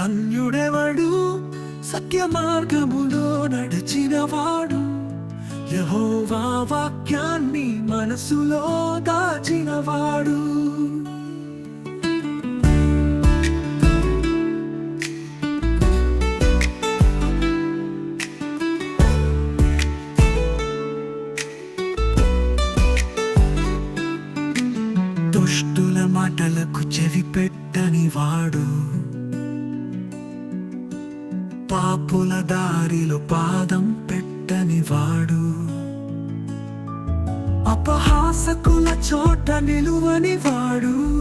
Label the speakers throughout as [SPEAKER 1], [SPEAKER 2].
[SPEAKER 1] ధన్యుడెవడు? సత్య మార్గములో నడిచినవాడు. యహోవా వాక్యాన్ని మనసులో దాచినవాడు. దుష్టుల మాటలకు చెవి పెట్టని వాడు పాపుల దారిలో పాదం పెట్టని వాడు. అపహాసకుల చోట నిలువని వాడు.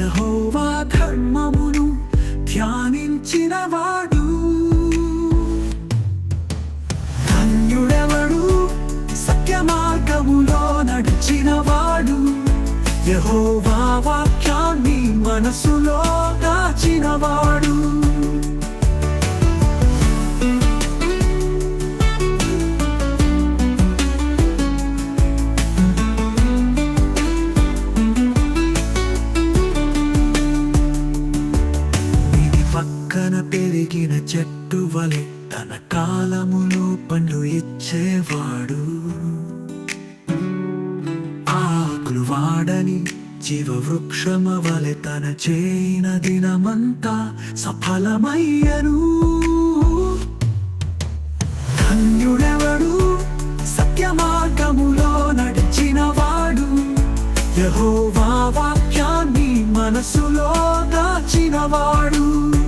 [SPEAKER 1] యహోవా ధర్మమును ధ్యానించిన వాడు. ధన్యుడెవడు? సత్య మార్గములో నడిచిన వాడు. యహోవా వాక్యాన్ని మనసులో దాచిన వాడు. పక్కన పెరిగిన చెట్టు వలె తన కాలములో పండు ఇచ్చేవాడు. ఆకులు వాడని జీవవృక్షమవలె వలె తన చేయిన దినమంతా సఫలమయ్యను. ధన్యుడెవడు? సత్య మార్గములో నడిచినవాడు. యహోవా వాక్యాన్ని మనసులో దాచినవాడు.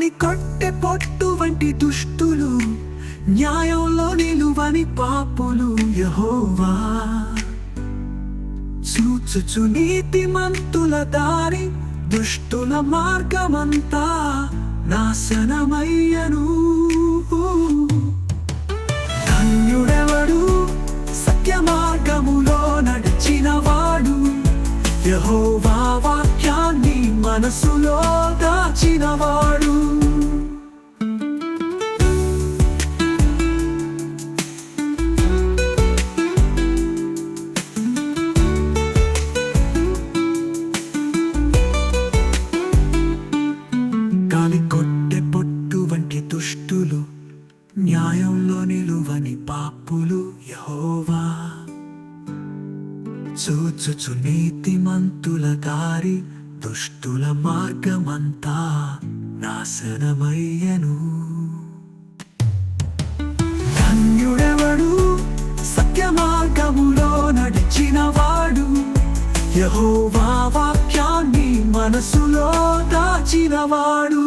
[SPEAKER 1] గాలి కొట్టె పొట్టు వంటి దుష్టులు న్యాయంలో నిలువని పాపులు యహోవా. చూచుచు నీతిమంతుల దారి దుష్టుల మార్గమంతా నాశనమయ్యను. ధన్యుడెవడు? సత్య మార్గములో నడిచినవాడు. యహోవా వాక్యాన్ని మనసులో దాచినవాడు. న్యాయంలో నిలువని పాపులు యహోవా. చూచుచు నీతిమంతుల దారి దుష్టుల మార్గమంతా నాశనమయ్యను. ధన్యుడెవడు? సత్య మార్గములో నడిచినవాడు. యహోవా వాక్యాన్ని మనసులో దాచినవాడు.